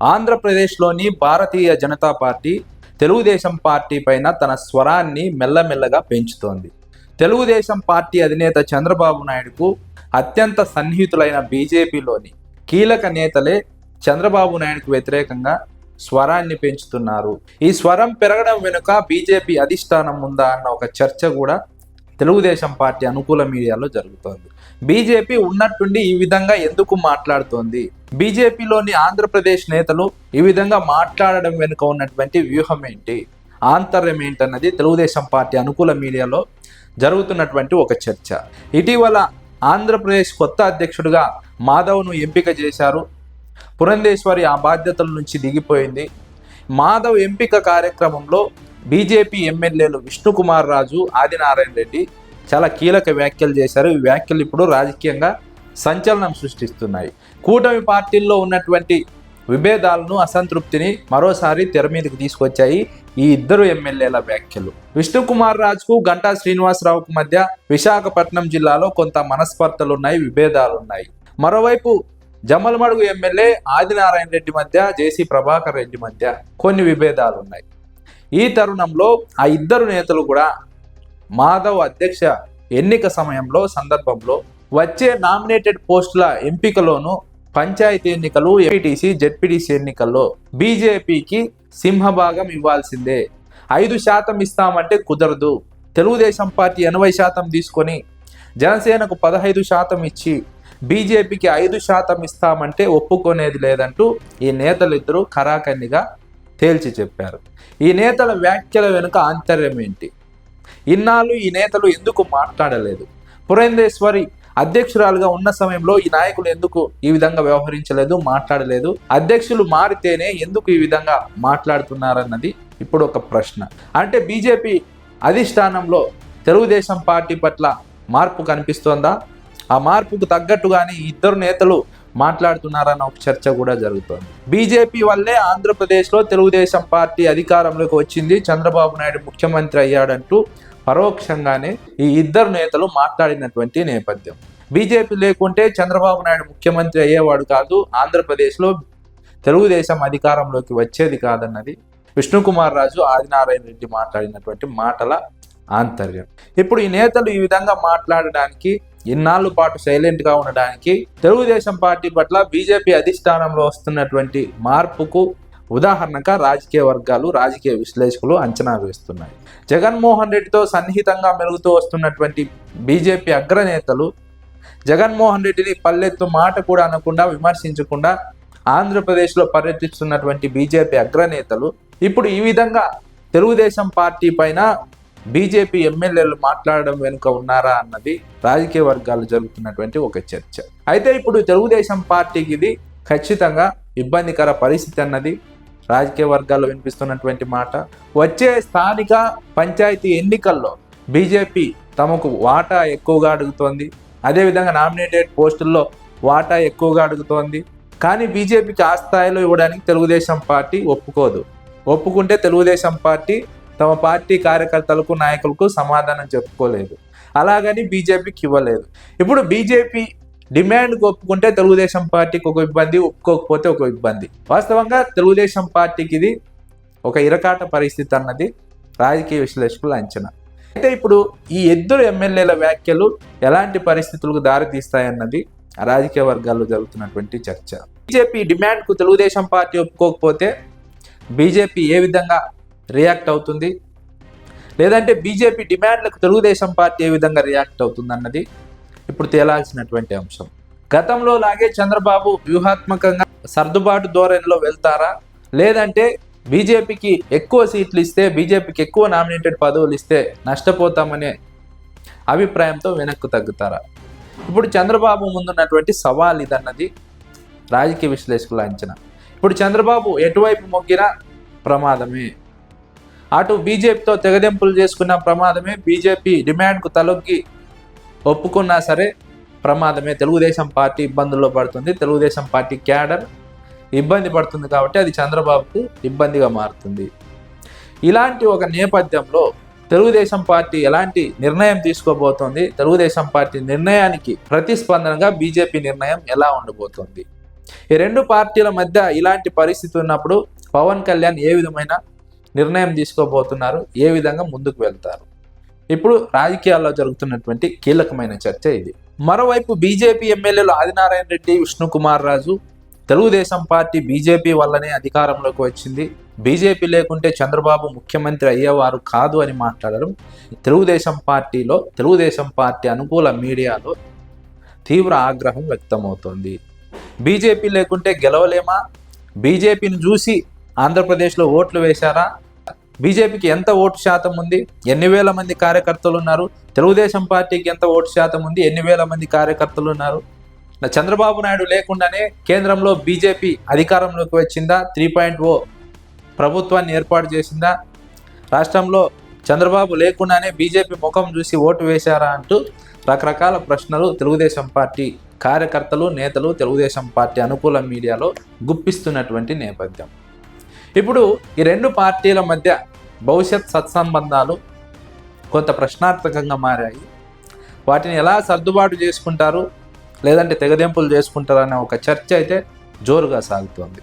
ఆంధ్రప్రదేశ్లోని Bharatiya Janata party Telugu Desam party పైన తన స్వరాన్ని మెల్లమెల్లగా పెంచుతోంది. తెలుగుదేశం పార్టీ అధినేత చంద్రబాబు నాయుడుకు అత్యంత సన్నిహితులైన బీజేపీలోని కీలక నేతలే చంద్రబాబు నాయుడుకు వ్యతిరేకంగా స్వరాన్ని పెంచుతున్నారు. ఈ స్వరం పెరగడం వెనుక బీజేపీ అధిష్టానం ఉందా అన్న ఒక చర్చ కూడా తెలుగుదేశం పార్టీ అనుకూల మీడియాలో జరుగుతోంది. బీజేపీ ఉన్నట్టుండి ఈ విధంగా ఎందుకు మాట్లాడుతోంది? బీజేపీలోని ఆంధ్రప్రదేశ్ నేతలు ఈ విధంగా మాట్లాడడం వెనుక ఉన్నటువంటి వ్యూహం ఏంటి? ఆంతర్యం ఏంటన్నది తెలుగుదేశం పార్టీ అనుకూల మీడియాలో జరుగుతున్నటువంటి ఒక చర్చ. ఇటీవల ఆంధ్రప్రదేశ్ కొత్త అధ్యక్షుడిగా మాధవ్ను ఎంపిక చేశారు. పురంధేశ్వరి ఆ బాధ్యతల నుంచి దిగిపోయింది. మాధవ్ ఎంపిక కార్యక్రమంలో బీజేపీ ఎమ్మెల్యేలు విష్ణుకుమార్ రాజు ఆదినారాయణ రెడ్డి చాలా కీలక వ్యాఖ్యలు చేశారు. ఈ వ్యాఖ్యలు ఇప్పుడు రాజకీయంగా సంచలనం సృష్టిస్తున్నాయి. కూటమి పార్టీల్లో ఉన్నటువంటి విభేదాలను అసంతృప్తిని మరోసారి తెర మీదకి తీసుకొచ్చాయి ఈ ఇద్దరు ఎమ్మెల్యేల వ్యాఖ్యలు. విష్ణుకుమార్ రాజుకు గంటా శ్రీనివాసరావుకు మధ్య విశాఖపట్నం జిల్లాలో కొంత మనస్పర్ధలు ఉన్నాయి విభేదాలు ఉన్నాయి మరోవైపు జమ్మలమడుగు ఎమ్మెల్యే ఆదినారాయణ రెడ్డి మధ్య జేసీ ప్రభాకర్ రెడ్డి మధ్య కొన్ని విభేదాలు ఉన్నాయి ఈ తరుణంలో ఆ ఇద్దరు నేతలు కూడా మాధవ్ అధ్యక్ష ఎన్నిక సమయంలో సందర్భంలో వచ్చే నామినేటెడ్ పోస్టుల ఎంపికలోను పంచాయతీ ఎన్నికలు ఎంపీటీసీ జెడ్పీటీసీ ఎన్నికల్లో బీజేపీకి సింహభాగం ఇవ్వాల్సిందే. ఐదు శాతం ఇస్తామంటే కుదరదు. తెలుగుదేశం పార్టీ ఎనభై శాతం తీసుకొని జనసేనకు పదహైదు శాతం ఇచ్చి బీజేపీకి ఐదు శాతం ఇస్తామంటే ఒప్పుకునేది లేదంటూ ఈ నేతలిద్దరూ ఖరాఖండిగా తేల్చి చెప్పారు. ఈ నేతల వ్యాఖ్యల వెనుక ఆంతర్యం ఏంటి? ఇన్నాళ్ళు ఈ నేతలు ఎందుకు మాట్లాడలేదు? పురేందేశ్వరి అధ్యక్షురాలుగా ఉన్న సమయంలో ఈ నాయకులు ఎందుకు ఈ విధంగా వ్యవహరించలేదు మాట్లాడలేదు? అధ్యక్షులు మారితేనే ఎందుకు ఈ విధంగా మాట్లాడుతున్నారన్నది ఇప్పుడు ఒక ప్రశ్న. అంటే బీజేపీ అధిష్టానంలో తెలుగుదేశం పార్టీ పట్ల మార్పు కనిపిస్తోందా? ఆ మార్పుకు తగ్గట్టుగానే ఇద్దరు నేతలు మాట్లాడుతున్నారన్న ఒక చర్చ కూడా జరుగుతోంది. బీజేపీ వల్లే ఆంధ్రప్రదేశ్లో తెలుగుదేశం పార్టీ అధికారంలోకి వచ్చింది. చంద్రబాబు నాయుడు ముఖ్యమంత్రి అయ్యాడంటూ పరోక్షంగానే ఈ ఇద్దరు నేతలు మాట్లాడినటువంటి నేపథ్యం. బీజేపీ లేకుంటే చంద్రబాబు నాయుడు ముఖ్యమంత్రి అయ్యేవాడు కాదు. ఆంధ్రప్రదేశ్లో తెలుగుదేశం అధికారంలోకి వచ్చేది కాదన్నది విష్ణుకుమార్ రాజు ఆదినారాయణ రెడ్డి మాట్లాడినటువంటి మాటల ఆంతర్యం. ఇప్పుడు ఈ నేతలు ఈ విధంగా మాట్లాడడానికి ఇన్నాళ్ళ పాటు సైలెంట్గా ఉండడానికి తెలుగుదేశం పార్టీ పట్ల బీజేపీ అధిష్టానంలో వస్తున్నటువంటి మార్పుకు ఉదాహరణగా రాజకీయ వర్గాలు రాజకీయ విశ్లేషకులు అంచనా వేస్తున్నాయి. జగన్మోహన్ రెడ్డితో సన్నిహితంగా మెలుగుతూ వస్తున్నటువంటి బీజేపీ అగ్రనేతలు జగన్మోహన్ రెడ్డిని పల్లెత్తు మాట కూడా అనకుండా విమర్శించకుండా ఆంధ్రప్రదేశ్లో పర్యటిస్తున్నటువంటి బీజేపీ అగ్రనేతలు ఇప్పుడు ఈ విధంగా తెలుగుదేశం పార్టీ పైన బీజేపీ ఎమ్మెల్యేలు మాట్లాడడం వెనుక ఉన్నారా అన్నది రాజకీయ వర్గాలు జరుగుతున్నటువంటి ఒక చర్చ. అయితే ఇప్పుడు తెలుగుదేశం పార్టీకి ఇది ఖచ్చితంగా ఇబ్బందికర పరిస్థితి అన్నది రాజకీయ వర్గాల్లో వినిపిస్తున్నటువంటి మాట. వచ్చే స్థానిక పంచాయతీ ఎన్నికల్లో బీజేపీ తమకు వాటా ఎక్కువగా అడుగుతోంది. అదేవిధంగా నామినేటెడ్ పోస్టుల్లో వాటా ఎక్కువగా అడుగుతోంది. కానీ బీజేపీకి ఆ స్థాయిలో ఇవ్వడానికి తెలుగుదేశం పార్టీ ఒప్పుకోదు. ఒప్పుకుంటే తెలుగుదేశం పార్టీ తమ పార్టీ కార్యకర్తలకు నాయకులకు సమాధానం చెప్పుకోలేదు. అలాగని బీజేపీకి ఇవ్వలేదు. ఇప్పుడు బీజేపీ డిమాండ్కి ఒప్పుకుంటే తెలుగుదేశం పార్టీకి ఒక ఇబ్బంది ఒప్పుకోకపోతే ఒక ఇబ్బంది. వాస్తవంగా తెలుగుదేశం పార్టీకి ఇది ఒక ఇరకాట పరిస్థితి అన్నది రాజకీయ విశ్లేషకుల అంచనా. అయితే ఇప్పుడు ఈ ఇద్దరు ఎమ్మెల్యేల వ్యాఖ్యలు ఎలాంటి పరిస్థితులకు దారితీస్తాయన్నది రాజకీయ వర్గాల్లో జరుగుతున్నటువంటి చర్చ. బీజేపీ డిమాండ్కు తెలుగుదేశం పార్టీ ఒప్పుకోకపోతే బీజేపీ ఏ విధంగా రియాక్ట్ అవుతుంది. లేదంటే బీజేపీ డిమాండ్లకు తెలుగుదేశం పార్టీ ఏ విధంగా రియాక్ట్ అవుతుంది అన్నది ఇప్పుడు తేలాల్సినటువంటి అంశం. గతంలో లాగే చంద్రబాబు వ్యూహాత్మకంగా సర్దుబాటు ధోరణిలో వెళ్తారా? లేదంటే బీజేపీకి ఎక్కువ సీట్లు ఇస్తే బీజేపీకి ఎక్కువ నామినేటెడ్ పదవులు ఇస్తే నష్టపోతామనే అభిప్రాయంతో వెనక్కు తగ్గుతారా? ఇప్పుడు చంద్రబాబు ముందున్నటువంటి సవాల్ ఇదన్నది రాజకీయ విశ్లేషకుల అంచనా. ఇప్పుడు చంద్రబాబు ఎటువైపు మొగ్గినా ప్రమాదమే. అటు బీజేపీతో తెగదెంపులు చేసుకున్న ప్రమాదమే బీజేపీ డిమాండ్కు తలొగ్గి ఒప్పుకున్నా సరే ప్రమాదమే. తెలుగుదేశం పార్టీ ఇబ్బందుల్లో పడుతుంది. తెలుగుదేశం పార్టీ క్యాడర్ ఇబ్బంది పడుతుంది కాబట్టి అది చంద్రబాబుకు ఇబ్బందిగా మారుతుంది. ఇలాంటి ఒక నేపథ్యంలో తెలుగుదేశం పార్టీ ఎలాంటి నిర్ణయం తీసుకోబోతోంది? తెలుగుదేశం పార్టీ నిర్ణయానికి ప్రతిస్పందనగా బీజేపీ నిర్ణయం ఎలా ఉండబోతోంది? ఈ రెండు పార్టీల మధ్య ఇలాంటి పరిస్థితి ఉన్నప్పుడు పవన్ కళ్యాణ్ ఏ విధమైన నిర్ణయం తీసుకోబోతున్నారు ఏ విధంగా ముందుకు వెళ్తారు. ఇప్పుడు రాజకీయాల్లో జరుగుతున్నటువంటి కీలకమైన చర్చ ఇది. మరోవైపు బీజేపీ ఎమ్మెల్యేలు ఆదినారాయణ రెడ్డి విష్ణుకుమార్ రాజు తెలుగుదేశం పార్టీ బీజేపీ వల్లనే అధికారంలోకి వచ్చింది. బీజేపీ లేకుంటే చంద్రబాబు ముఖ్యమంత్రి అయ్యేవారు కాదు అని మాట్లాడడం తెలుగుదేశం పార్టీలో తెలుగుదేశం పార్టీ అనుకూల మీడియాలో తీవ్ర ఆగ్రహం వ్యక్తమవుతోంది. బీజేపీ లేకుంటే గెలవలేమా? బీజేపీని చూసి ఆంధ్రప్రదేశ్లో ఓట్లు వేశారా? బీజేపీకి ఎంత ఓటు శాతం ఉంది? ఎన్ని వేల మంది కార్యకర్తలు ఉన్నారు? తెలుగుదేశం పార్టీకి ఎంత ఓటు శాతం ఉంది? ఎన్ని వేల మంది కార్యకర్తలు ఉన్నారు? చంద్రబాబు నాయుడు లేకుండానే కేంద్రంలో బీజేపీ అధికారంలోకి వచ్చిందా? త్రీ పాయింట్ ఓ ప్రభుత్వాన్ని ఏర్పాటు చేసిందా? రాష్ట్రంలో చంద్రబాబు లేకుండానే బీజేపీ ముఖం చూసి ఓటు వేశారా అంటూ రకరకాల ప్రశ్నలు తెలుగుదేశం పార్టీ కార్యకర్తలు నేతలు తెలుగుదేశం పార్టీ అనుకూల మీడియాలో గుప్పిస్తున్నటువంటి నేపథ్యం. ఇప్పుడు ఈ రెండు పార్టీల మధ్య భవిష్యత్ సత్సంబంధాలు కొంత ప్రశ్నార్థకంగా మారాయి. వాటిని ఎలా సర్దుబాటు చేసుకుంటారు? లేదంటే తెగదెంపులు చేసుకుంటారు అనే ఒక చర్చ అయితే జోరుగా సాగుతోంది.